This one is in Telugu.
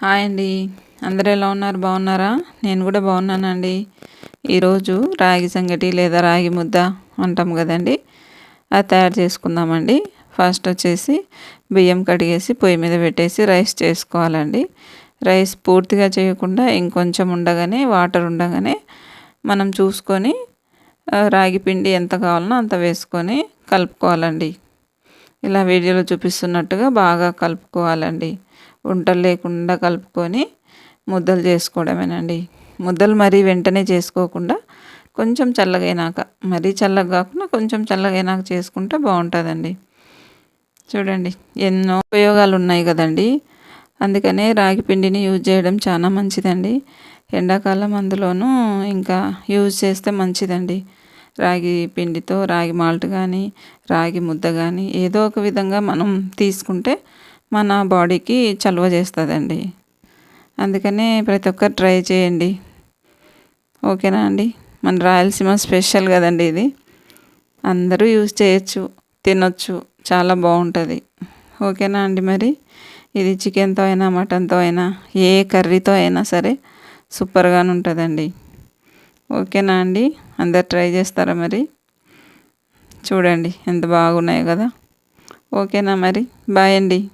హాయ్ అండి. అందరూ ఎలా ఉన్నారు? బాగున్నారా? నేను కూడా బాగున్నానండి. ఈరోజు రాగి సంగటి లేదా రాగి ముద్ద అంటాం కదండి. అది తయారు చేసుకుందామండి. ఫస్ట్ వచ్చేసి బియ్యం కడిగేసి పొయ్యి మీద పెట్టేసి రైస్ చేసుకోవాలండి. రైస్ పూర్తిగా చేయకుండా ఇంకొంచెం ఉండగానే వాటర్ ఉండగానే మనం చూసుకొని రాగి పిండి ఎంత కావాలనో అంత వేసుకొని కలుపుకోవాలండి. ఇలా వీడియోలో చూపిస్తున్నట్టుగా బాగా కలుపుకోవాలండి. వంటలు లేకుండా కలుపుకొని ముద్దలు చేసుకోవడమేనండి. ముద్దలు మరీ వెంటనే చేసుకోకుండా కొంచెం చల్లగైనాక మరీ చల్లగా కాకుండా కొంచెం చల్లగైనాక చేసుకుంటే బాగుంటుందండి. చూడండి ఎన్నో ఉపయోగాలు ఉన్నాయి కదండి. అందుకనే రాగి పిండిని యూజ్ చేయడం చాలా మంచిదండి. ఎండాకాలం అందులోనూ ఇంకా యూజ్ చేస్తే మంచిదండి. రాగి పిండితో రాగి మాల్ట్ కానీ రాగి ముద్ద కానీ ఏదో ఒక విధంగా మనం తీసుకుంటే మన బాడీకి చలువ చేస్తుందండి. అందుకనే ప్రతి ఒక్కరు ట్రై చేయండి. ఓకేనా అండి? మన రాయలసీమ స్పెషల్ కదండి ఇది. అందరూ యూజ్ చేయొచ్చు తినొచ్చు చాలా బాగుంటుంది. ఓకేనా అండి మరి? ఇది చికెన్తో అయినా మటన్తో అయినా ఏ కర్రీతో అయినా సరే సూపర్గానే ఉంటుందండి. ఓకేనా అండి? అందరు ట్రై చేస్తారా మరి? చూడండి ఎంత బాగున్నాయి కదా. ఓకేనా మరి? బాయ్ అండి.